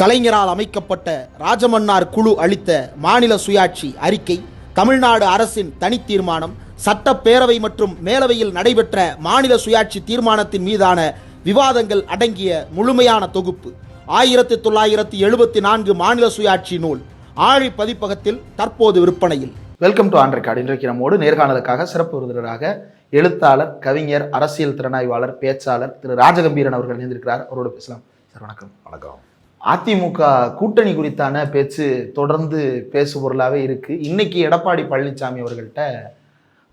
கலைஞரால் அமைக்கப்பட்ட ராஜமன்னார் குழு அளித்த மாநில சுயாட்சி அறிக்கை தமிழ்நாடு அரசின் தனி தீர்மானம் சட்டப்பேரவை மற்றும் மேலவையில் நடைபெற்ற மாநில சுயாட்சி தீர்மானத்தின் மீதான விவாதங்கள் அடங்கிய முழுமையான தொகுப்பு. ஆயிரத்தி தொள்ளாயிரத்தி எழுபத்தி நான்கு மாநில சுயாட்சி நூல் ஆழி பதிப்பகத்தில் தற்போது விற்பனையில். வெல்கம் டு ஆண்ட்ரிகார்டு இன்றைக்கு நம்மோடு நேர்காணலுக்காக சிறப்பு விருந்தினராக எழுத்தாளர் கவிஞர் அரசியல் திறனாய்வாளர் பேச்சாளர் திரு ராஜகம்பீரன் அவர்கள் இணைந்திருக்கிறார். அவரோடு பேசலாம். சார் வணக்கம். வணக்கம். அதிமுக கூட்டணி குறித்தான பேச்சு தொடர்ந்து பேசு இருக்குது இருக்கு. இன்னைக்கு எடப்பாடி பழனிசாமி அவர்கள்ட்ட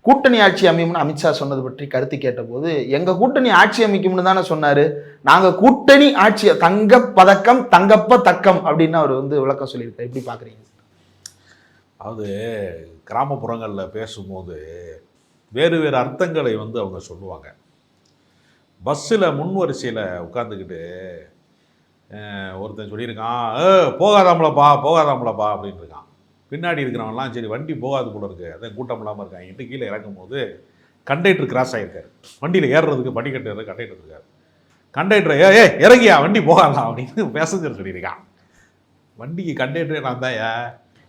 கூட்டணி ஆட்சி அமையும்னு அமித்ஷா சொன்னது பற்றி கருத்து கேட்டபோது எங்க கூட்டணி ஆட்சி அமைக்கும்னு தானே சொன்னாரு. நாங்க கூட்டணி ஆட்சி தங்க பதக்கம் தங்கப்ப தக்கம் அப்படின்னு அவர் வந்து விளக்கம் சொல்லியிருக்காரு. எப்படி பாக்குறீங்க? அதாவது கிராமப்புறங்களில் பேசும்போது வேறு வேறு அர்த்தங்களை வந்து அவங்க சொல்லுவாங்க. பஸ்ஸில் முன் வரிசையில் உட்காந்துக்கிட்டு ஒருத்தன் சொல்லியிருக்கான் ஏ போகாதாம்லப்பா போகாதாம்லப்பா அப்படின்னு இருக்கான். பின்னாடி இருக்கிறவன்லாம் சரி வண்டி போகாது போல இருக்குது அதான் கூட்டம் இல்லாமல் இருக்காங்க கீழே இறங்கும் போது கண்டக்டர் கிராஸ் ஆகிருக்காரு வண்டியில் ஏறுறதுக்கு படிக்கட்டு கண்டக்டர் இருக்காரு. கண்டக்டர் ஏ ஏ இறங்கியா வண்டி போகாதான் அப்படின்னு பேசஞ்சர் சொல்லியிருக்கான். வண்டிக்கு கண்டக்டரே நான் தாயா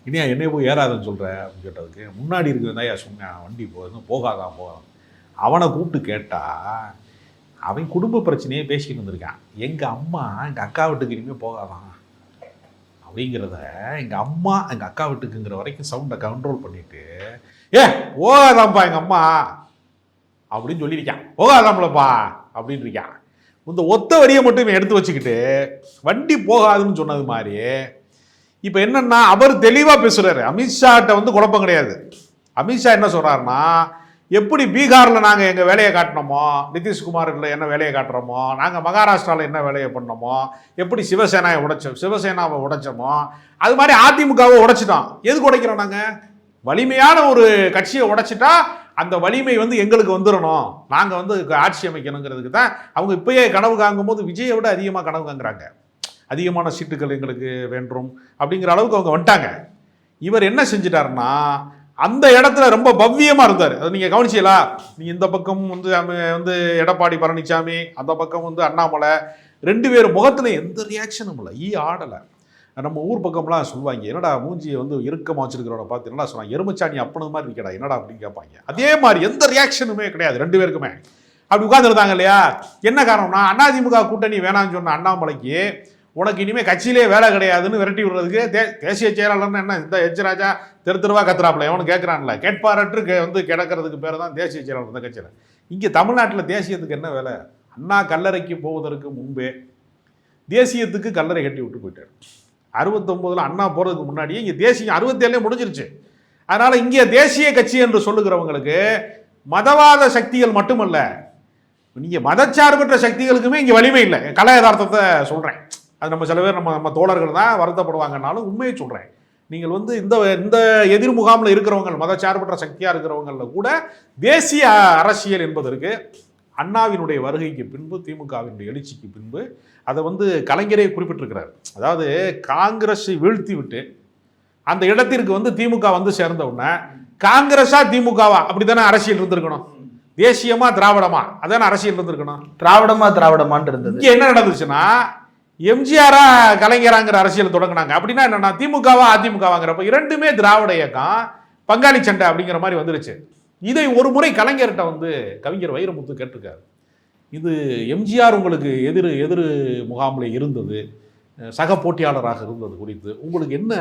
இனியா என்னைய போய் ஏறாதுன்னு சொல்கிற அப்படின்னு கேட்டதுக்கு முன்னாடி இருக்கிறதாயா சொன்னேன். வண்டி போகுது போகாதான் போகாதான் அவனை கூப்பிட்டு கேட்டால் அவன் குடும்ப பிரச்சனையே பேசிக்கிட்டு வந்திருக்கான். எங்கள் அம்மா எங்கள் அக்கா வீட்டுக்கு இனிமேல் போகாதான் அப்படிங்கிறத எங்கள் அம்மா எங்கள் அக்கா வீட்டுக்குங்கிற வரைக்கும் சவுண்டை கண்ட்ரோல் பண்ணிவிட்டு ஏ போகாதாம்ப்பா எங்கள் அம்மா. அப்படின்னு சொல்லியிருக்கான். போகாதாம்லப்பா. அப்படின்னு இருக்கான் இந்த ஒத்த வரியை மட்டும் இவன் எடுத்து வச்சுக்கிட்டு வண்டி போகாதுன்னு சொன்னது மாதிரி இப்போ என்னென்னா அவர் தெளிவாக பேசுகிறாரு அமித்ஷாட்ட வந்து குழப்பம் கிடையாது. அமித்ஷா என்ன சொல்கிறாருன்னா எப்படி பீகாரில் நாங்கள் எங்கள் வேலையை காட்டினோமோ நிதிஷ்குமாரில் என்ன வேலையை காட்டுறோமோ நாங்கள் மகாராஷ்டிராவில் என்ன வேலையை பண்ணோமோ எப்படி சிவசேனாவை உடைச்சோம் சிவசேனாவை உடைச்சோமோ அது மாதிரி அதிமுகவை உடைச்சிட்டோம். எதுக்கு உடைக்கிறோம் நாங்கள் வலிமையான ஒரு கட்சியை உடைச்சிட்டா அந்த வலிமை வந்து எங்களுக்கு வந்துடணும் நாங்கள் வந்து ஆட்சி அமைக்கணுங்கிறதுக்கு தான் அவங்க இப்பயே கனவு காங்கும் போது விஜயை விட அதிகமாக கனவு காங்குறாங்க அதிகமான சீட்டுகள் எங்களுக்கு வேண்டும் அப்படிங்கிற அளவுக்கு அவங்க வந்துட்டாங்க. இவர் என்ன செஞ்சிட்டாருன்னா அந்த இடத்துல ரொம்ப பவ்யமாக இருந்தார். அது நீங்கள் கவனிச்சீங்களா? நீ இந்த பக்கம் வந்து வந்து எடப்பாடி பழனிசாமி அந்த பக்கம் வந்து அண்ணாமலை ரெண்டு பேரும் முகத்துல எந்த ரியாக்ஷனும் இல்லை. ஈ ஆடலை. நம்ம ஊர் பக்கம்லாம் சொல்லுவாங்க என்னடா மூஞ்சியை வந்து இறுக்கமாக வச்சிருக்கிறவனை பார்த்து என்னடா சொன்னாங்க எருமச்சாணி அப்பனது மாதிரி இருக்கடா என்னடா அப்படின்னு கேட்பாங்க. அதே மாதிரி எந்த ரியாக்ஷனுமே கிடையாது ரெண்டு பேருக்குமே. அப்படி உட்காந்துருந்தாங்க இல்லையா? என்ன காரணம்னா அதிமுக கூட்டணி வேணாம்னு சொன்ன அண்ணாமலைக்கு உனக்கு இனிமேல் கட்சியிலே வேலை கிடையாதுன்னு விரட்டி விடுறதுக்கு தே தேசிய செயலாளர்னு என்ன? இந்த எச் ராஜா தெரு தெருவா கத்துறாப்புல. எவனு கேட்குறான்ல கேட்பாரற்று வந்து கிடக்கிறதுக்கு பேர் தான் தேசிய செயலாளர் இந்த கட்சியில். இங்கே தமிழ்நாட்டில் தேசியத்துக்கு என்ன வேலை? அண்ணா கல்லறைக்கு போவதற்கு முன்பே தேசியத்துக்கு கல்லறை கட்டி விட்டு போயிட்டார். அறுபத்தொம்போதில் அண்ணா போகிறதுக்கு முன்னாடியே இங்கே தேசியம் அறுபத்தேழே முடிஞ்சிருச்சு. அதனால் இங்கே தேசிய கட்சி என்று சொல்லுகிறவங்களுக்கு மதவாத சக்திகள் மட்டுமல்ல நீங்கள் மதச்சார்பற்ற சக்திகளுக்குமே இங்கே வலிமை இல்லை. கலா யதார்த்தத்தை சொல்கிறேன் அது நம்ம சில பேர் நம்ம நம்ம தோழர்கள் தான் வருத்தப்படுவாங்கன்னாலும் உண்மையை சொல்கிறேன் நீங்கள் வந்து இந்த இந்த எதிர் முகாமில் இருக்கிறவங்க மதச்சார்பற்ற சக்தியாக இருக்கிறவங்களில் கூட தேசிய அரசியல் என்பதற்கு அண்ணாவினுடைய வருகைக்கு பின்பு திமுகவினுடைய எழுச்சிக்கு பின்பு அதை வந்து கலைஞரே குறிப்பிட்டிருக்கிறார். அதாவது காங்கிரஸை வீழ்த்தி விட்டு அந்த இடத்திற்கு வந்து திமுக வந்து சேர்ந்த உடனே காங்கிரஸா திமுகவா? அப்படித்தானே அரசியல் இருந்திருக்கணும். தேசியமா திராவிடமா? அதானே அரசியல் இருந்திருக்கணும். திராவிடமா திராவிடமான்னு இருந்தது. இங்க என்ன நடந்துச்சுன்னா எம்ஜிஆரா கலைஞராங்கிற அரசியல் தொடங்கினாங்க. அப்படின்னா என்னன்னா திமுகவா அதிமுகவாங்கிறப்ப இரண்டுமே திராவிட இயக்கம் பங்காளி சண்டை அப்படிங்கிற மாதிரி வந்துருச்சு. இதை ஒரு முறை கலைஞர்கிட்ட வந்து கவிஞர் வைரமுத்து கேட்டிருக்காரு. இது எம்ஜிஆர் உங்களுக்கு எதிர் எதிர் முகாமில் இருந்தது சக போட்டியாளராக இருந்தது குறித்து உங்களுக்கு என்ன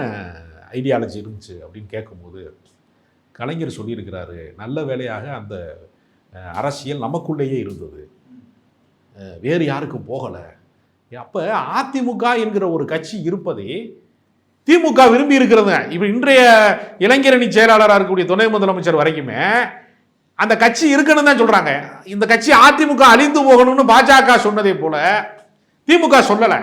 ஐடியாலஜி இருந்துச்சு அப்படின்னு கேட்கும்போது கலைஞர் சொல்லியிருக்கிறாரு நல்ல வேலையாக அந்த அரசியல் நமக்குள்ளேயே இருந்தது. வேறு யாருக்கும் போகலை. அப்போ அதிமுக என்கிற ஒரு கட்சி இருப்பதை திமுக விரும்பி இருக்கிறது. இப்போ இன்றைய இளைஞரணி செயலாளராக இருக்கக்கூடிய துணை முதலமைச்சர் வரைக்குமே அந்த கட்சி இருக்குன்னு தான் சொல்கிறாங்க இந்த கட்சி அதிமுக அழிந்து போகணும்னு பாஜக சொன்னதை போல திமுக சொல்லலை.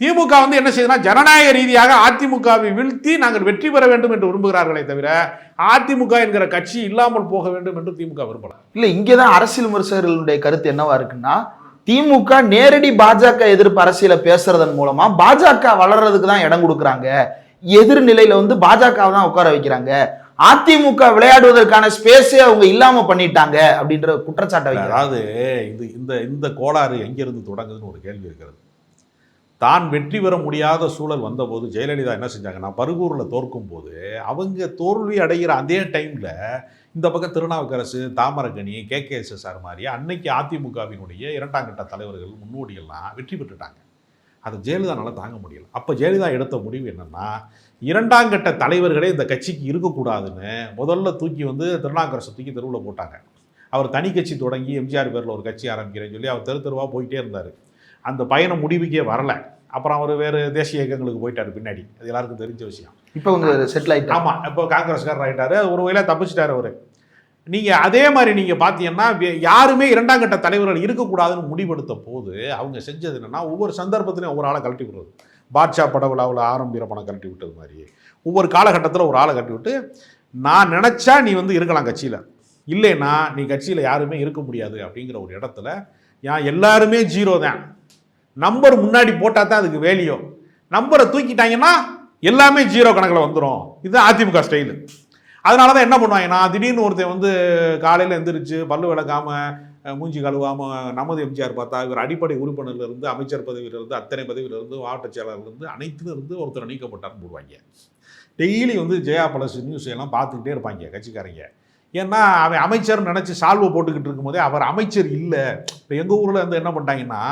திமுக வந்து என்ன செய்யுதுன்னா ஜனநாயக ரீதியாக அதிமுகவை வீழ்த்தி நாங்கள் வெற்றி பெற வேண்டும் என்று விரும்புகிறார்களே தவிர அதிமுக என்கிற கட்சி இல்லாமல் போக வேண்டும் என்று திமுக பிற்பாளர் இல்லை இங்கே தான் அரசியல் விமர்சகர்களுடைய கருத்து என்னவா இருக்குன்னா திமுக நேரடி பாஜக எதிர்ப்பு அரசியல பேசுறதன் மூலமா பாஜக வளர்றதுக்கு தான் இடம் கொடுக்குறாங்க. எதிர்நிலையில வந்து பாஜகவை தான் உட்கார வைக்கிறாங்க. அதிமுக விளையாடுவதற்கான ஸ்பேஸே அவங்க இல்லாம பண்ணிட்டாங்க அப்படின்ற குற்றச்சாட்டை அதாவது இது இந்த இந்த கோளாறு எங்கிருந்து தொடங்குதுன்னு ஒரு கேள்வி இருக்கிறது. தான் வெற்றி பெற முடியாத சூழல் வந்தபோது ஜெயலலிதா என்ன செஞ்சாங்கன்னா பருகூரில் தோற்கும் போது அவங்க தோல்வி அடைகிற அதே டைமில் இந்த பக்கம் திருநாவுக்கரசு தாமரகனி கே. ஆர் மாதிரி அன்னைக்கு அதிமுகவினுடைய இரண்டாம் கட்ட தலைவர்கள் முன்னோடிகள்லாம் வெற்றி பெற்றுட்டாங்க. அதை ஜெயலலிதானால் தாங்க முடியல. அப்போ ஜெயலலிதா எடுத்த முடிவு என்னென்னா இரண்டாம் கட்ட தலைவர்களே இந்த கட்சிக்கு இருக்கக்கூடாதுன்னு முதல்ல தூக்கி வந்து திருநாவுக்கரசு தூக்கி தெருவில் போட்டாங்க. அவர் தனி கட்சி தொடங்கி எம்ஜிஆர் பேரில் ஒரு கட்சி ஆரம்பிக்கிறேன்னு சொல்லி அவர் தெரு தெருவாக போயிட்டே இருந்தார். அந்த பயணம் முடிவுக்கே வரல. அப்புறம் அவர் வேறு தேசிய இயக்கங்களுக்கு போயிட்டார் பின்னாடி. அது எல்லாருக்கும் தெரிஞ்ச விஷயம். இப்போ வந்து செட்டில் ஆயிட்டாங்க ஆமாம் இப்போ காங்கிரஸ்காரர் ஆகிட்டாரு ஒரு வகையில் தப்பிச்சிட்டாரு அவர். நீங்கள் அதே மாதிரி நீங்கள் பார்த்தீங்கன்னா யாருமே இரண்டாம் கட்ட தலைவர்கள் இருக்கக்கூடாதுன்னு முடிவெடுத்த போது அவங்க செஞ்சது என்னன்னா ஒவ்வொரு சந்தர்ப்பத்திலையும் ஒவ்வொரு ஆளை கழட்டி விடுறது. பாட்ஷா பட விழாவில் ஆரம்பிக்கிற பணம் கழட்டி விட்டது மாதிரி. ஒவ்வொரு காலகட்டத்தில் ஒரு ஆளை கழட்டி விட்டு நான் நினச்சா நீ வந்து இருக்கலாம் கட்சியில். இல்லைன்னா நீ கட்சியில் யாருமே இருக்க முடியாது. அப்படிங்கிற ஒரு இடத்துல ஏன் எல்லாருமே ஜீரோ தான் நம்பர் முன்னாடி போட்டால் தான் அதுக்கு வேலியோ. நம்பரை தூக்கிட்டாங்கன்னா எல்லாமே ஜீரோ கணக்கில் வந்துடும் இதுதான் அதிமுக ஸ்டைலு. அதனால தான் என்ன பண்ணுவாங்கன்னா திடீர்னு ஒருத்தன் வந்து காலையில் எந்திரிச்சு பல்லு விளக்காமல் மூஞ்சி கழுவாமல் நமது எம்ஜிஆர் பார்த்தா இவர் அடிப்படை உறுப்பினர்லேருந்து அமைச்சர் பதவியிலிருந்து அத்தனை பதவியிலிருந்து மாவட்ட செயலாளர்லேருந்து இருந்து ஒருத்தர் நீக்கப்பட்டார்னு போடுவாங்க. டெய்லி வந்து ஜெயா பலஸ் நியூஸ் எல்லாம் பார்த்துக்கிட்டே இருப்பாங்க கட்சிக்காரங்க. ஏன்னா அவன் அமைச்சர் நினச்சி சால்வை போட்டுக்கிட்டு இருக்கும்போதே அவர் அமைச்சர் இல்லை. இப்போ எங்கள் ஊரில் வந்து என்ன பண்ணிட்டாங்கன்னா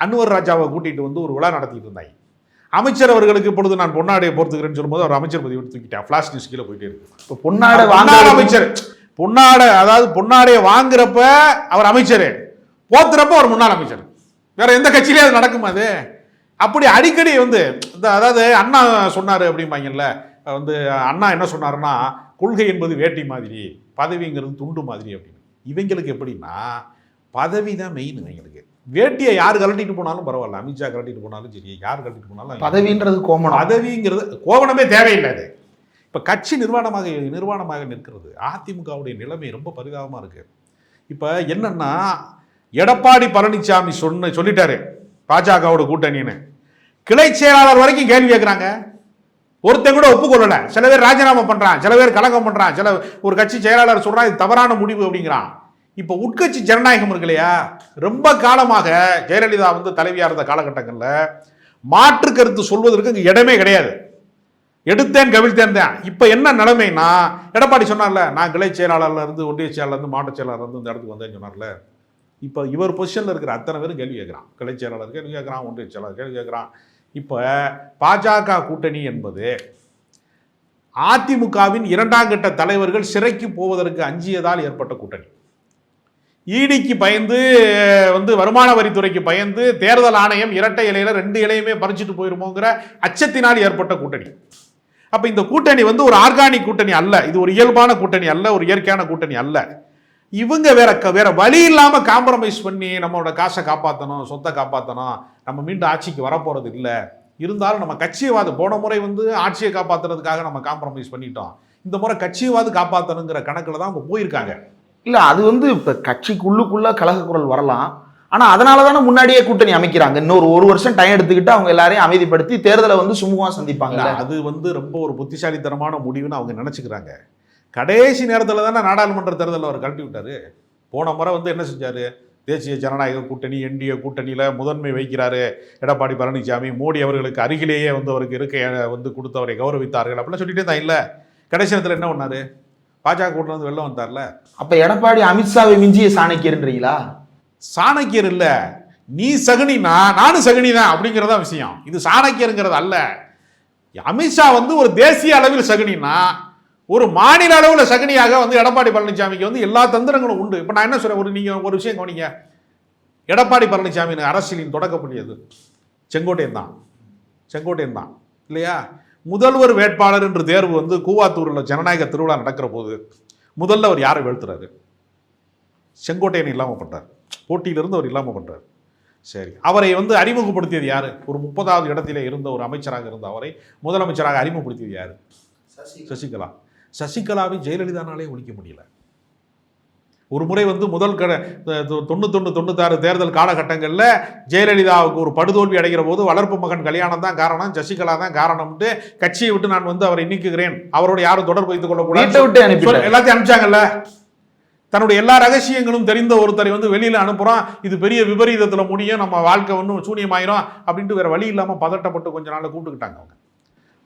அன்வர் ராஜாவை கூட்டிகிட்டு வந்து ஒரு விழா நடத்திட்டு இருந்தாங்க அமைச்சர் அவர்களுக்கு இப்பொழுது நான் பொன்னாடையை போர்த்துக்கிறேன்னு சொல்லும்போது அவர் அமைச்சர் பதவி தூக்கிட்டேன் ஃப்ளாஷ் நியூஸ் கீழே போயிட்டே இருக்கு. இப்போ பொன்னாட வாங்க அமைச்சர் பொன்னாடை அதாவது பொன்னாடையை வாங்குறப்ப அவர் அமைச்சர். போத்துறப்ப அவர் முன்னாள் அமைச்சர். வேற எந்த கட்சியிலே அது நடக்குமா அது? அப்படி அடிக்கடி வந்து இந்த அதாவது அண்ணா சொன்னார் அப்படிம்பாங்கல்ல வந்து அண்ணா என்ன சொன்னாருன்னா கொள்கை என்பது வேட்டி மாதிரி பதவிங்கிறது துண்டு மாதிரி அப்படின்னு. இவங்களுக்கு எப்படின்னா பதவி தான் மெயின் இவங்களுக்கு. வேட்டியை யார் கழட்டிட்டு போனாலும் பரவாயில்ல. அமித்ஷா கழட்டிட்டு போனாலும் சரி யார் கழட்டிட்டு போனாலும் பதவின்றது கோமணம். பதவிங்கிறது கோவணமே தேவையில்லை அது. இப்போ கட்சி நிர்வாணமாக நிர்வாணமாக நிற்கிறது. அதிமுகவுடைய நிலைமை ரொம்ப பரிதாபமாக இருக்கு. இப்போ என்னன்னா எடப்பாடி பழனிசாமி சொன்ன சொல்லிட்டாரு பாஜகவோட கூட்டணின்னு. கிளை செயலாளர் வரைக்கும் கேள்வி கேட்குறாங்க. ஒருத்தன் கூட ஒப்புக்கொள்ளல. சில பேர் ராஜினாமா பண்றான் சில பேர் கலகம் பண்றான் சில ஒரு கட்சி செயலாளர் சொல்றான் இது தவறான முடிவு அப்படிங்கிறான். இப்போ உட்கட்சி ஜனநாயகம் இருக்கு இல்லையா ரொம்ப காலமாக ஜெயலலிதா வந்து தலைவியாக இருந்த காலகட்டங்களில் மாற்று கருத்து சொல்வதற்கு இங்கே இடமே கிடையாது. எடுத்தேன் கவிழ்த்தேன் தான். இப்போ என்ன நிலைமைனா எடப்பாடி சொன்னார்ல நான் கிளை செயலாளர்லேருந்து ஒன்றிய செயலாளர்லேருந்து மாவட்ட செயலாளர்லேருந்து இந்த இடத்துக்கு வந்தேன்னு சொன்னார்ல. இப்போ இவர் பொசிஷனில் இருக்கிற அத்தனை பேரும் கேள்வி கேட்குறான். கிளை செயலாளர் கேள்வி கேட்குறான் ஒன்றிய செயலாளர் கேள்வி கேட்குறான். இப்போ பாஜக கூட்டணி என்பது அதிமுகவின் இரண்டாம் கட்ட தலைவர்கள் சிறைக்கு போவதற்கு அஞ்சியதால் ஏற்பட்ட கூட்டணி. ஈடிக்கு பயந்து வந்து வருமான வரித்துறைக்கு பயந்து தேர்தல் ஆணையம் இரட்டை இலையில ரெண்டு இலையுமே பறிச்சுட்டு போயிருமோங்கிற அச்சத்தினால் ஏற்பட்ட கூட்டணி. அப்ப இந்த கூட்டணி வந்து ஒரு ஆர்கானிக் கூட்டணி அல்ல. இது ஒரு இயல்பான கூட்டணி அல்ல ஒரு இயற்கையான கூட்டணி அல்ல. இவங்க வேற க- வேற வழி இல்லாம காம்ப்ரமைஸ் பண்ணி நம்மளோட காசை காப்பாற்றணும் சொத்தை காப்பாற்றணும் நம்ம மீண்டும் ஆட்சிக்கு வரப்போறது இல்லை. இருந்தாலும் நம்ம கட்சியவாது போன முறை வந்து ஆட்சியை காப்பாற்றுறதுக்காக நம்ம காம்ப்ரமைஸ் பண்ணிட்டோம். இந்த முறை கட்சியவாது காப்பாற்றணுங்கிற கணக்கில் தான் அவங்க போயிருக்காங்க. இல்லை அது வந்து இப்போ கட்சிக்குள்ளுக்குள்ளே கழகக்குரல் குரல் வரலாம். ஆனால் அதனால தானே முன்னாடியே கூட்டணி அமைக்கிறாங்க. இன்னொரு ஒரு வருஷம் டைம் எடுத்துக்கிட்டு அவங்க எல்லாரையும் அமைதிப்படுத்தி தேர்தலை வந்து சுமூகமாக சந்திப்பாங்க. அது வந்து ரொம்ப ஒரு புத்திசாலித்தனமான முடிவுன்னு அவங்க நினச்சிக்கிறாங்க. கடைசி நேரத்தில் தானே நாடாளுமன்ற தேர்தலில் அவர் கழட்டி விட்டார். போன முறை வந்து என்ன செஞ்சார்? தேசிய ஜனநாயக கூட்டணி என்டிஏ கூட்டணியில் முதன்மை வைக்கிறாரு. எடப்பாடி பழனிசாமி மோடி அவர்களுக்கு அருகிலேயே வந்து அவருக்கு இருக்க வந்து கொடுத்தவரை கௌரவித்தார்கள் அப்படிலாம் சொல்லிட்டே தான் இல்லை. கடைசி நேரத்தில் என்ன பண்ணார்? பாஜக கூட்டில் வந்து வெளில வந்தார்ல? அப்ப எடப்பாடி அமித்ஷாவை மிஞ்சிய சாணக்கியன்றீங்களா சாணக்கியர் இல்ல. நீ சகுனினா நானும் சகுனி தான் அப்படிங்கிறதா விஷயம். இது சாணக்கியருங்கிறது அல்ல. அமித்ஷா வந்து ஒரு தேசிய அளவில் சகுனினா ஒரு மாநில அளவில் சகுனியாக வந்து எடப்பாடி பழனிசாமிக்கு வந்து எல்லா தந்திரங்களும் உண்டு. இப்போ நான் என்ன சொல்றேன்? ஒரு நீங்க ஒரு விஷயம் கவனிங்க. எடப்பாடி பழனிசாமியின் அரசியலின் தொடக்கப்படியது செங்கோட்டையன் தான். செங்கோட்டையன் தான். இல்லையா? முதல்வர் வேட்பாளர் என்று தேர்வு வந்து கூவாத்தூரில் ஜனநாயக திருவிழா நடக்கிற போது முதல்ல அவர் யாரை வீழ்த்துறாரு? செங்கோட்டையன் இல்லாமல் பண்ணுறார் போட்டியிலிருந்து அவர் இல்லாமல் பண்ணுறார் சரி அவரை வந்து அறிமுகப்படுத்தியது யார்? ஒரு முப்பதாவது இடத்திலே இருந்த ஒரு அமைச்சராக இருந்த அவரை முதலமைச்சராக அறிமுகப்படுத்தியது யார்? சசிகலா. சசிகலாவை ஜெயலலிதானாலே ஒழிக்க முடியல. ஒரு முறை வந்து முதல் கட தொண்ணூத்தொன்று தொண்ணூத்தாறு தேர்தல் காலகட்டங்களில் ஜெயலலிதாவுக்கு ஒரு படுதோல்வி அடைகிற போது வளர்ப்பு மகன் கல்யாணம் தான் காரணம் சசிகலா தான் காரணம்ட்டு கட்சியை விட்டு நான் வந்து அவரை நீக்குகிறேன். அவரோட யாரும் தொடர்பு வைத்துக் கொள்ளக்கூடாது. எல்லாத்தையும் அனுப்பிச்சாங்கல்ல? தன்னுடைய எல்லா ரகசியங்களும் தெரிந்த ஒருத்தரை வந்து வெளியில அனுப்புறோம். இது பெரிய விபரீதத்துல முடியும். நம்ம வாழ்க்கை ஒன்றும் சூனியமாயிரும் அப்படின்ட்டு வேற வழி இல்லாம பதட்டப்பட்டு கொஞ்ச நாள்ல கூப்பிட்டுக்கிட்டாங்க அவங்க.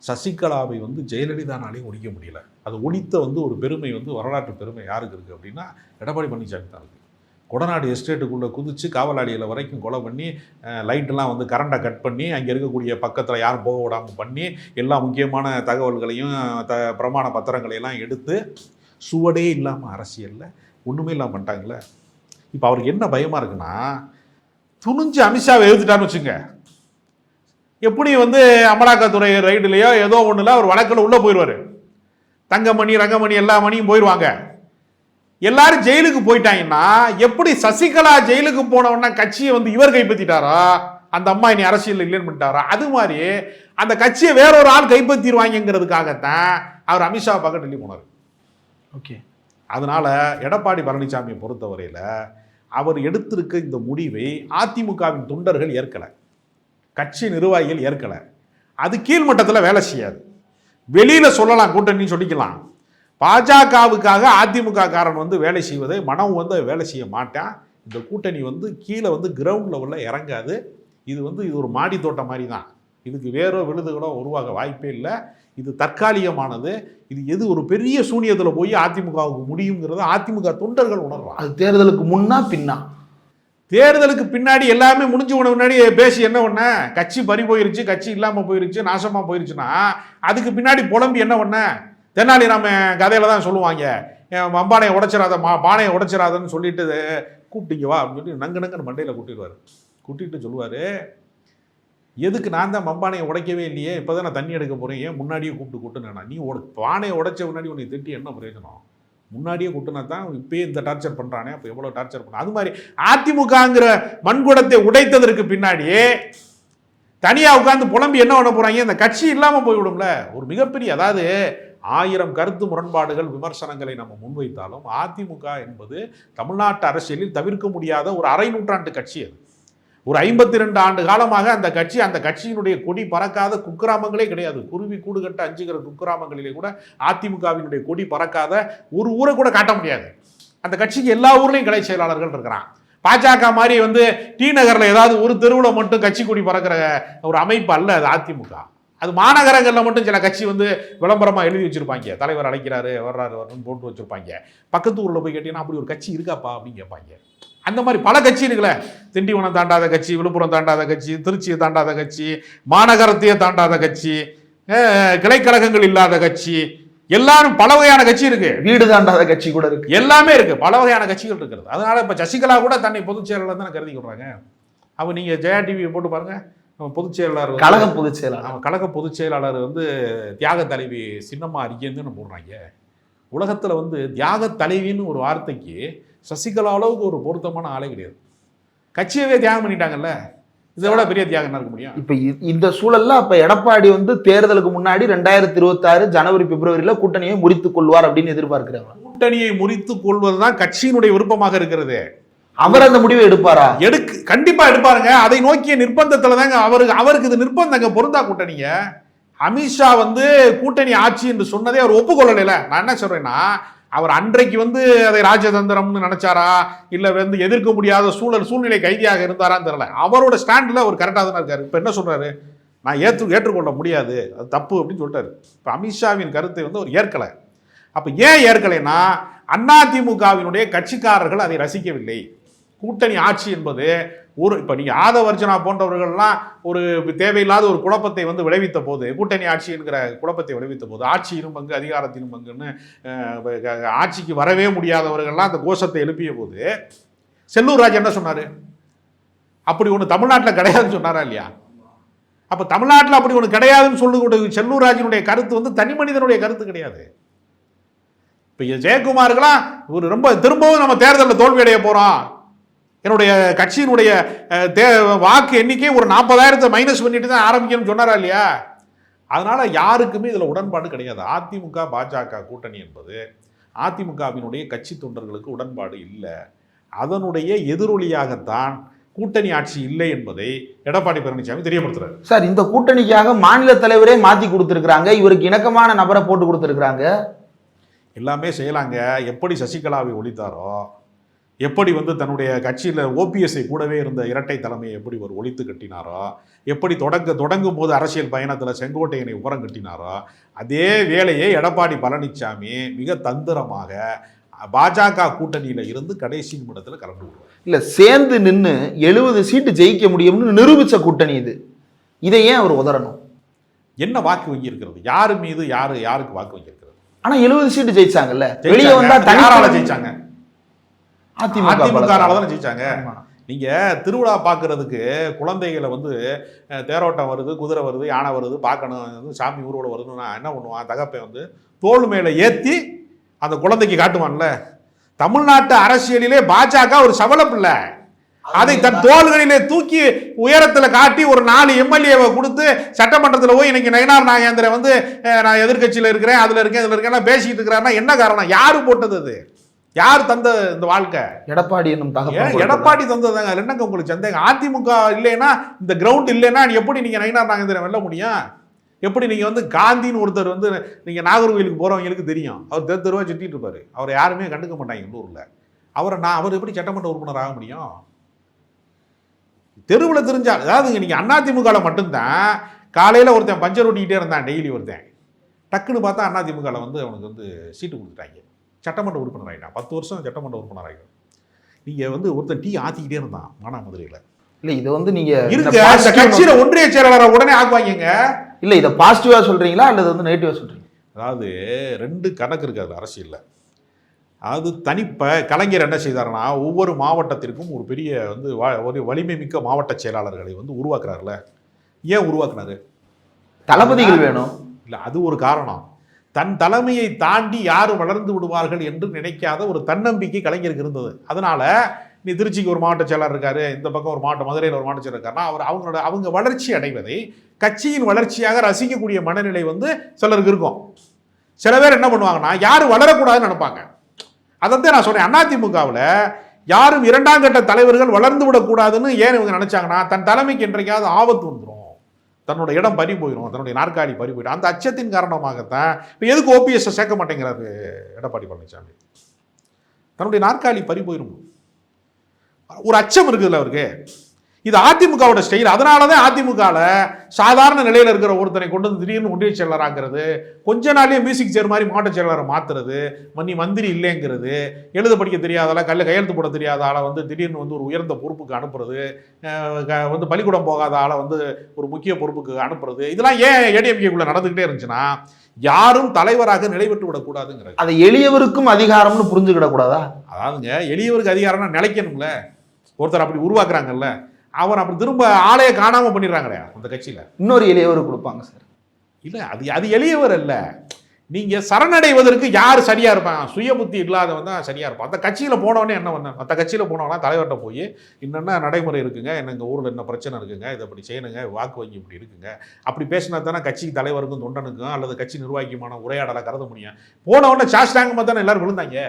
சசிகலாவை வந்து ஜெயலலிதானாலையும் ஒழிக்க முடியல. அது ஒழித்த வந்து ஒரு பெருமை வந்து வரலாற்று பெருமை யாருக்கு இருக்குது அப்படின்னா எடப்பாடி பழனிசாமி தான் இருக்குது கொடநாடு எஸ்டேட்டுக்குள்ளே குதித்து காவலாளிகளை வரைக்கும் கொலை பண்ணி லைட்டெல்லாம் வந்து கரண்டை கட் பண்ணி அங்கே இருக்கக்கூடிய பக்கத்தில் யாரும் போக விடாமல் பண்ணி எல்லா முக்கியமான தகவல்களையும் த பிரமாண பத்திரங்களையெல்லாம் எடுத்து சுவடே இல்லாமல் அரசியலில் ஒன்றுமே இல்லாமல் பண்ணிட்டாங்களே. இப்போ அவருக்கு என்ன பயமாக இருக்குன்னா துணிஞ்சு அமித்ஷாவை எழுதிட்டான்னு வச்சுங்க எப்படி வந்து அமலாக்கத்துறை ரைடுலையோ ஏதோ ஒன்றுல அவர் வழக்கில் உள்ளே போயிடுவார் தங்கமணி ரங்கமணி எல்லா மணியும் போயிடுவாங்க எல்லாரும் ஜெயிலுக்கு போயிட்டாங்கன்னா எப்படி சசிகலா ஜெயிலுக்கு போனவொடனே கட்சியை வந்து இவர் கைப்பற்றிட்டாரா அந்த அம்மா இனி அரசியல் இல்லைன்னு பண்ணிட்டாரா? அது மாதிரி அந்த கட்சியை வேற ஒரு ஆள் கைப்பற்றிடுவாங்கிறதுக்காகத்தான் அவர் அமித்ஷா பக்கம் டெல்லி போனார். ஓகே. அதனால எடப்பாடி பழனிசாமியை பொறுத்தவரையில் அவர் எடுத்திருக்க இந்த முடிவை அதிமுகவின் தொண்டர்கள் ஏற்கலை. கட்சி நிர்வாகிகள் ஏற்கலை. அது கீழ்மட்டத்தில் வேலை செய்யாது. வெளியில் சொல்லலாம் கூட்டணி சொல்லிக்கலாம். பாஜகவுக்காக அதிமுக காரன் வந்து வேலை செய்வதை மனம் வந்து வேலை செய்ய மாட்டான். இந்த கூட்டணி வந்து கீழே வந்து கிரவுண்ட் லெவலில் இறங்காது. இது வந்து இது ஒரு மாடி தோட்டம் மாதிரி தான் இதுக்கு வேறோ விழுதுகளோ உருவாக வாய்ப்பே இல்லை. இது தற்காலிகமானது. இது எது ஒரு பெரிய சூனியத்தில் போய் அதிமுகவுக்கு முடியுங்கிறத அதிமுக தொண்டர்கள் உணர்றாங்க. அது தேர்தலுக்கு முன்னா பின்னா. தேர்தலுக்கு பின்னாடி எல்லாமே முடிஞ்சு உன முன்னாடி பேசி என்ன பண்ண கட்சி பறி போயிருச்சு கட்சி இல்லாமல் போயிருச்சு நாசமாக போயிருச்சுன்னா அதுக்கு பின்னாடி புலம்பி என்ன பண்ண தென்னாலிராம கதையில தான் சொல்லுவாங்க. மம்பானையை உடைச்சிடாத மா பானையை உடைச்சிடாதன்னு சொல்லிட்டு கூப்பிட்டீங்க வா அப்படின்னு சொல்லி நங்கு நங்கன்னு மண்டையில் கூட்டிடுவார். கூட்டிட்டு சொல்லுவார் எதுக்கு நான் தான் மம்பானையை உடைக்கவே இல்லையே? இப்போ தான் நான் தண்ணி எடுக்க போகிறேன் ஏன் முன்னாடியே கூப்பிட்டு கூட்டுனா நீ உட பானையை உடைச்ச முன்னாடி உனக்கு திட்டி என்ன பிரயோஜனம்? முன்னாடியே கூட்டினா தான் இப்பயே இந்த டார்ச்சர் பண்ணுறானே அப்போ எவ்வளோ டார்ச்சர் பண்ண அது மாதிரி அதிமுகங்கிற மண்குடத்தை உடைத்ததற்கு பின்னாடியே தனியாக உட்காந்து புலம்பி என்ன பண்ண போகிறாங்க இந்த கட்சி இல்லாமல் போய்விடும்ல. ஒரு மிகப்பெரிய அதாவது ஆயிரம் கருத்து முரண்பாடுகள் விமர்சனங்களை நம்ம முன்வைத்தாலும் அதிமுக என்பது தமிழ்நாட்டு அரசியலில் தவிர்க்க முடியாத ஒரு அரை நூற்றாண்டு கட்சி அது. ஒரு ஐம்பத்தி ரெண்டு ஆண்டு காலமாக அந்த கட்சி அந்த கட்சியினுடைய கொடி பறக்காத குக்கிராமங்களே கிடையாது. குருவி கூடு கட்ட அஞ்சுகிற குக்கிராமங்களிலே கூட அதிமுகவினுடைய கொடி பறக்காத ஒரு ஊரை கூட காட்ட முடியாது. அந்த கட்சிக்கு எல்லா ஊர்லேயும் கிளை செயலாளர்கள் இருக்கிறான் பாஜக மாதிரி வந்து டி நகரில் ஏதாவது ஒரு தெருவில் மட்டும் கட்சி கொடி பறக்கிற ஒரு அமைப்பு அல்ல அது அதிமுக. அது மாநகரங்களில் மட்டும் சில கட்சி வந்து விளம்பரமாக எழுதி வச்சுருப்பாங்க. தலைவர் அழைக்கிறாரு வர்றாரு வரணும்னு போட்டு வச்சுருப்பாங்க. பக்கத்து ஊரில் போய் கேட்டீங்கன்னா அப்படி ஒரு கட்சி இருக்காப்பா? அப்படின்னு கேட்பாங்க. அந்த மாதிரி பல கட்சி இருக்குல்ல திண்டிவனம் தாண்டாத கட்சி விழுப்புரம் தாண்டாத கட்சி திருச்சியை தாண்டாத கட்சி மாநகரத்தையே தாண்டாத கட்சி கிளைக்கழகங்கள் இல்லாத கட்சி எல்லாரும் பல வகையான கட்சி இருக்கு. வீடு தாண்டாத கட்சி கூட இருக்கு. எல்லாமே இருக்கு. பல வகையான கட்சிகள் இருக்கிறது. அதனால இப்ப சசிகலா கூட தன்னை பொதுச் செயலாளர் தான் கருதி கொள்றாங்க. அவ நீங்க ஜெயா டிவியை போட்டு பாருங்க. பொதுச் செயலாளர் கழக பொதுச் செயலாளர். கழக பொதுச் செயலாளர் வந்து தியாக தலைவி சின்னம்மா அறிக்கைன்னு போடுறாங்க. உலகத்துல வந்து தியாக தலைவின்னு ஒரு வார்த்தைக்கு சசிகலா அளவுக்கு ஒரு பொருத்தமான ஆளே கிடையாது. கட்சியவே தியாகம் பண்ணிட்டாங்கல்ல? இதை விட பெரிய தியாகம் இருக்க முடியும்? இப்ப இந்த சூழல்ல அப்ப எடப்பாடி வந்து தேர்தலுக்கு முன்னாடி ரெண்டாயிரத்தி இருபத்தாறு ஜனவரி பிப்ரவரியில கூட்டணியை முறித்துக் கொள்வார் அப்படின்னு எதிர்பார்க்கிறாங்க. கூட்டணியை முறித்து கொள்வதுதான் கட்சியினுடைய விருப்பமாக இருக்கிறது. அவர் அந்த முடிவை எடுப்பாரா? எடுக்கு கண்டிப்பா எடுப்பாருங்க. அதை நோக்கிய நிர்பந்தத்துல தாங்க அவருக்கு அவருக்கு இது நிர்பந்தங்க. பொருந்தா கூட்டணிங்க அமித்ஷா வந்து கூட்டணி ஆட்சி என்று சொன்னதே அவர் ஒப்புக்கொள்ளல நான் என்ன சொல்றேன்னா அவர் அன்றைக்கு வந்து அதை ராஜதந்திரம்னு நினைச்சாரா? இல்லை வந்து எதிர்க்க முடியாத சூழல் சூழ்நிலை கைதியாக இருந்தாரான்னு தெரியல. அவரோட ஸ்டாண்டில் அவர் கரெக்டாக தானே இருக்காரு. இப்போ என்ன சொல்றாரு? நான் ஏற்று ஏற்றுக்கொள்ள முடியாது. அது தப்பு அப்படின்னு சொல்லிட்டாரு. இப்போ அமித்ஷாவின் கருத்தை வந்து அவர் ஏற்கலை. அப்போ ஏன் ஏற்கலைன்னா அதிமுகவினுடைய கட்சிக்காரர்கள் அதை ரசிக்கவில்லை. கூட்டணி ஆட்சி என்பது ஒரு இப்போ நீங்கள் ஆதவர்ஜனா போன்றவர்கள்லாம் ஒரு தேவையில்லாத ஒரு குழப்பத்தை வந்து விளைவித்த போது கூட்டணி ஆட்சி என்கிற குழப்பத்தை விளைவித்த போது ஆட்சியிலும் பங்கு அதிகாரத்திலும் பங்குன்னு ஆட்சிக்கு வரவே முடியாதவர்கள்லாம் அந்த கோஷத்தை எழுப்பிய போது செல்லூர் ராஜ் என்ன சொன்னார்? அப்படி ஒன்று தமிழ்நாட்டில் கிடையாதுன்னு சொன்னாரா இல்லையா? அப்போ தமிழ்நாட்டில் அப்படி ஒன்று கிடையாதுன்னு சொல்லக்கூடிய செல்லூர் ராஜினுடைய கருத்து வந்து தனி மனிதனுடைய கருத்து கிடையாது. இப்போ ஜெயக்குமாருக்கெல்லாம் ஒரு ரொம்ப திரும்பவும் நம்ம தேர்தலில் தோல்வி அடைய போகிறோம் என்னுடைய கட்சியினுடைய தே வாக்கு எண்ணிக்கை ஒரு நாற்பதாயிரத்தை மைனஸ் பண்ணிட்டு தான் ஆரம்பிக்கணும்னு சொன்னாரா இல்லையா? அதனால யாருக்குமே இதில் உடன்பாடு கிடையாது. அதிமுக பாஜக கூட்டணி என்பது அதிமுகவினுடைய கட்சி தொண்டர்களுக்கு உடன்பாடு இல்லை. அதனுடைய எதிரொலியாகத்தான் கூட்டணி ஆட்சி இல்லை என்பதை எடப்பாடி பழனிசாமி தெரியப்படுத்துறாரு. சார் இந்த கூட்டணிக்காக மாநில தலைவரே மாத்தி கொடுத்திருக்கிறாங்க. இவருக்கு இணக்கமான நபரை போட்டு கொடுத்திருக்கிறாங்க. எல்லாமே செய்யலாங்க. எப்படி சசிகலாவை ஒழித்தாரோ எப்படி வந்து தன்னுடைய கட்சியில் ஓபிஎஸ்ஐ கூடவே இருந்த இரட்டை தலைமையை எப்படி ஒரு ஒழித்து கட்டினாரோ? எப்படி தொடங்க தொடங்கும் போது அரசியல் பயணத்தில் செங்கோட்டையனை உரம் கட்டினாரோ? அதே வேலையை எடப்பாடி பழனிசாமி மிக தந்திரமாக பாஜக கூட்டணியில் இருந்து கடைசி நிமிடத்தில் கலந்து விடுவார் இல்ல சேர்ந்து நின்னு எழுபது சீட்டு ஜெயிக்க முடியும்னு நிரூபிச்ச கூட்டணி இது. இதை ஏன் அவர் உதறணும்? என்ன வாக்கு வங்கி இருக்கிறது யாரு மீது யாரு யாருக்கு வாக்கு வங்கி இருக்கிறது ஆனா எழுபது சீட்டு ஜெயிச்சாங்கல்ல. வெளியே ஜெயிச்சாங்க. வந்தா தனி யாரால ஜெயிச்சாங்க? அதிமுக அதிமுக பலத்தால. தானே ஜெயிச்சாங்க. ஆமா. நீங்க திருவிழா பார்க்கறதுக்கு குழந்தைகளை வந்து தேரோட்டம் வருது குதிரை வருது யானை வருது பார்க்கணும் சாமி ஊர்வலம் வருதுன்னா என்ன பண்ணுவான்? தகப்பை வந்து தோள் மேலே ஏற்றி அந்த குழந்தைக்கு காட்டுவான்ல. தமிழ்நாட்டு அரசியலிலே பாஜக ஒரு சவலப்பில்லை அதை தன் தோள்களிலே தூக்கி உயரத்துல காட்டி ஒரு நாலு எம்எல்ஏவை கொடுத்து சட்டமன்றத்தில் போய் இன்னைக்கு நயனார் நாகேந்திரன் வந்து நான் எதிர்க்கட்சியில் இருக்கிறேன் அதுல இருக்கேன் இதுல இருக்கேன் பேசிட்டு இருக்கிறாருன்னா என்ன காரணம்? யாரு போட்டது அது? யார் தந்த இந்த வாழ்க்கை? எடப்பாடி என்னும் தகவல் எடப்பாடி தந்ததாங்க என்னங்க உங்களுக்கு சந்தேகம்? அதிமுக இல்லைன்னா இந்த கிரவுண்ட் இல்லைன்னா எப்படி நீங்க நயினார் நாகேந்திரன் வெல்ல முடியும்? எப்படி நீங்க வந்து காந்தின்னு ஒருத்தர் வந்து நீங்க நாகர்கோயிலுக்கு போறவங்களுக்கு தெரியும்? அவர் தெரு தெருவா சுத்திட்டு இருப்பாரு. அவரை யாருமே கண்டுக்க மாட்டாங்க இந்த ஊர்ல. அவரை நான் அவர் எப்படி சட்டமன்ற உறுப்பினர் ஆக முடியும்? தெருவில் தெரிஞ்சா அதாவது நீங்க அதிமுகவில் மட்டும்தான் காலையில ஒருத்தன் பஞ்சர் ஓட்டிக்கிட்டே இருந்தான் டெய்லி ஒருத்தன். டக்குன்னு பார்த்தா அதிமுகவில் வந்து அவனுக்கு வந்து சீட்டு கொடுத்துட்டாங்க. சட்டமன்ற உறுப்பினர் ஆகிட்டான் பத்து வருஷம் சட்டமன்ற உறுப்பினர் ஆகிட்டான் நீங்க வந்து ஒருத்தன் டீ ஆத்திக்கிட்டே இருந்தான் மானாமதுரையில் இல்ல இது வந்து நீங்க இந்த இருக்கு அந்த கட்சியில ஒன்றிய செயலாளரை உடனே ஆக்குவாங்க இல்ல இத பாசிட்டிவா சொல்றீங்களா அல்லது வந்து நெகட்டிவா சொல்றீங்க அதாவது ரெண்டு கணக்கு இருக்கு அது அரசியல்ல. அது தனிப்ப கலைஞர் என்ன செய்தாருன்னா ஒவ்வொரு மாவட்டத்திற்கும் ஒரு பெரிய வந்து ஒரு வலிமை மிக்க மாவட்ட செயலாளர்களை வந்து உருவாக்குறாருல. ஏன் உருவாக்குனாரு? தளபதிகள் வேணும். இல்லை அது ஒரு காரணம். தன் தலைமையை தாண்டி யார் வளர்ந்து விடுவார்கள் என்று நினைக்காத ஒரு தன்னம்பிக்கை கலைஞருக்கு இருந்தது. அதனால் நீ திருச்சிக்கு ஒரு மாவட்ட செயலாளர் இருக்காரு இந்த பக்கம் ஒரு மாவட்ட மதுரையில் ஒரு மாவட்ட செயலர் இருக்காருன்னா அவர் அவங்களோட அவங்க வளர்ச்சி அடைவதை கட்சியின் வளர்ச்சியாக ரசிக்கக்கூடிய மனநிலை வந்து சிலருக்கு இருக்கும். சில பேர் என்ன பண்ணுவாங்கன்னா யார் வளரக்கூடாதுன்னு நினைப்பாங்க. அதைத்தான் நான் சொன்னேன் அதிமுகவில் யாரும் இரண்டாம் கட்ட தலைவர்கள் வளர்ந்து விடக்கூடாதுன்னு ஏன் இவங்க நினைச்சாங்கன்னா தன் தலைமைக்கு என்றைக்காவது ஆபத்து வந்துடும் தன்னோட இடம் பறி போயிடும் தன்னுடைய நாற்காலி பறி போயிடும். அந்த அச்சத்தின் காரணமாகத்தான் இப்போ எதுக்கு ஓபிஎஸ்ஸை சேர்க்க மாட்டேங்கிறாரு எடப்பாடி பழனிசாமி தன்னுடைய நாற்காலி பறி போயிடும் ஒரு அச்சம் இருக்குதுல்ல அவருக்கு. இது அதிமுகவோட ஸ்டைல் அதனால தான் அதிமுகவில் சாதாரண நிலையில் இருக்கிற ஒருத்தனை கொண்டு வந்து திடீர்னு ஒன்றிய செயலர் ஆக்குறது கொஞ்ச நாள்லயே மியூசிக் சேர் மாதிரி மாவட்ட செயலரை மாத்துறது மன்னி மந்திரி இல்லைங்கிறது எழுத படிக்க தெரியாதால கல்ல கையெழுத்து போட தெரியாத ஆளை வந்து திடீர்னு வந்து ஒரு உயர்ந்த பொறுப்புக்கு அனுப்புறது வந்து பள்ளிக்கூடம் போகாத ஆளை வந்து ஒரு முக்கிய பொறுப்புக்கு அனுப்புறது இதெல்லாம் ஏன் ஏடிஎம்கேக்குள்ள நடந்துகிட்டே இருந்துச்சுன்னா யாரும் தலைவராக நிலை பெற்று விடக்கூடாதுங்கிறது அதை எளியவருக்கும் அதிகாரம்னு புரிஞ்சுக்கிட கூடாதா? அதாவதுங்க எளியவருக்கு அதிகாரம்னா நிலைக்கணும்ல. ஒருத்தர் அப்படி உருவாக்குறாங்கல்ல. அவன் அப்படி திரும்ப ஆளைய காணாம பண்ணிடுறாங்களே அந்த கட்சியில. இன்னொரு எளியவர் கொடுப்பாங்க சார். இல்ல அது அது எளியவர் அல்ல நீங்க சரணடைவதற்கு யார் சரியா இருப்பான் சுய புத்தி இல்லாதவன் தான் சரியா இருப்பான். அந்த கட்சியில போனவனே என்ன பண்ண? மற்ற கட்சியில போனவனா தலைவர்கிட்ட போய் என்னென்ன நடைமுறை இருக்குங்க? என்ன எங்க ஊர்ல என்ன பிரச்சனை இருக்குங்க? இதை அப்படி செய்யணுங்க? வாக்கு வங்கி இப்படி இருக்குங்க? அப்படி பேசினா தானே கட்சி தலைவருக்கும் தொண்டனுக்கும் அல்லது கட்சி நிர்வாகிக்குமான உரையாடலை கருத முடியும். போனவொடனே சாஷ்டாங்கமா தானே எல்லாரும் விழுந்தாங்க.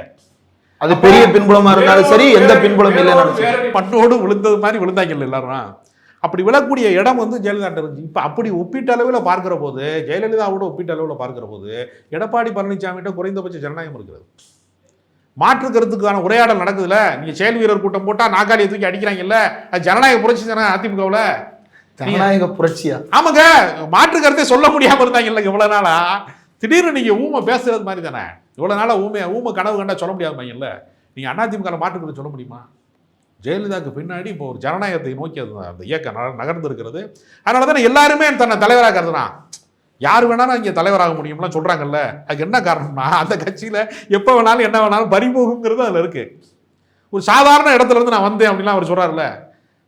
அது பெரிய பின்புலமா இருந்தாலும் சரி எந்த பின்புலம் இல்லைன்னு சரி. பண்ணோடு விழுந்தது மாதிரி விழுந்தாங்கல்ல எல்லாரும். அப்படி விழக்கூடிய இடம் வந்து ஜெயலலிதா இருந்துச்சு. இப்போ அப்படி ஒப்பீட்டு அளவில் பார்க்கிற போது ஜெயலலிதாவோட ஒப்பீட்டு அளவில் பார்க்கிற போது எடப்பாடி பழனிசாமிகிட்ட குறைந்தபட்ச ஜனநாயகம் இருக்கிறது. மாற்று கருத்துக்கான உரையாடல் நடக்குதுல்ல நீங்க செயல் வீரர் கூட்டம் போட்டா நாக்காளியை தூக்கி அடிக்கிறாங்கல்ல. அது ஜனநாயக புரட்சி தானே அதிமுகவில்? ஜனநாயக புரட்சியா? ஆமாங்க. மாற்று கருத்தை சொல்ல முடியாம இருந்தாங்கல்ல இவ்வளவு நாளா. திடீர்னு நீங்க ஊமை பேசுறது மாதிரி தானே. இவ்வளோ நாளாக ஊமை ஊமை கனவு கண்டா சொல்ல முடியாதுமாங்கல்ல நீங்க அதிமுக மாற்று கருத்து சொல்ல முடியுமா? ஜெயலலிதாவுக்கு பின்னாடி இப்போ ஒரு ஜனநாயகத்தை நோக்கி அது அந்த இயக்கம் நகர்ந்துருக்கிறது. நகர்ந்து இருக்கிறது அதனால தானே எல்லாருமே தன்னை தலைவராக கருதுனா யார் வேணாலும் இங்கே தலைவராக முடியும்லாம் சொல்கிறாங்கல்ல அதுக்கு என்ன காரணம்னா அந்த கட்சியில் எப்போ வேணாலும் என்ன வேணாலும் பறிமுகங்கிறது அதில் இருக்குது ஒரு சாதாரண இடத்துலேருந்து நான் வந்தேன் அப்படின்லாம் அவர் சொல்கிறார்ல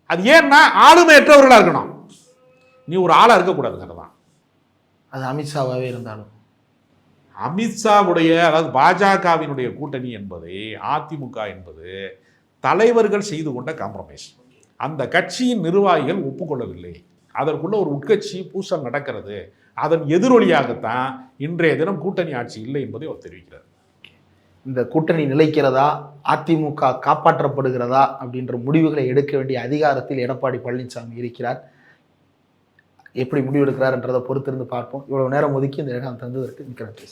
அது ஏன்னா ஆளுமையற்றவர்களாக இருக்கணும். நீ ஒரு ஆளாக இருக்கக்கூடாதுங்கிறது தான் அது அமித்ஷாவாகவே இருந்தாலும். அமித்ஷாவுடைய அதாவது பாஜகவினுடைய கூட்டணி என்பது அதிமுக என்பது தலைவர்கள் செய்து கொண்ட காம்ப்ரமைஸ் அந்த கட்சியின் நிர்வாகிகள் ஒப்புக்கொள்ளவில்லை. அதற்குள்ள ஒரு உட்கட்சி பூசம் நடக்கிறது. அதன் எதிரொலியாகத்தான் இன்றைய தினம் கூட்டணி ஆட்சி இல்லை என்பதை அவர் தெரிவிக்கிறார். இந்த கூட்டணி நிலைக்கிறதா? அதிமுக காப்பாற்றப்படுகிறதா? அப்படின்ற முடிவுகளை எடுக்க வேண்டிய அதிகாரத்தில் எடப்பாடி பழனிசாமி இருக்கிறார். எப்படி முடிவெடுக்கிறார்ன்றதை பொறுத்திருந்து பார்ப்போம். இவ்வளவு நேரம் ஒதுக்கி இந்த இடம் தந்ததற்கு மிக்க நன்றி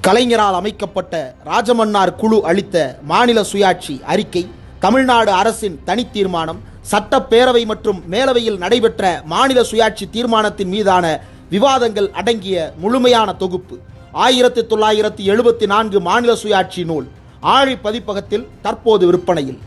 கலைஞரால் அமைக்கப்பட்ட ராஜமன்னார் குழு அளித்த மாநில சுயாட்சி அறிக்கை தமிழ்நாடு அரசின் தனி தீர்மானம் சட்டப்பேரவை மற்றும் மேலவையில் நடைபெற்ற மாநில சுயாட்சி தீர்மானத்தின் மீதான விவாதங்கள் அடங்கிய முழுமையான தொகுப்பு. ஆயிரத்தி தொள்ளாயிரத்தி எழுபத்தி நான்கு மாநில சுயாட்சி நூல் ஆழி பதிப்பகத்தில் தற்போது விற்பனையில்.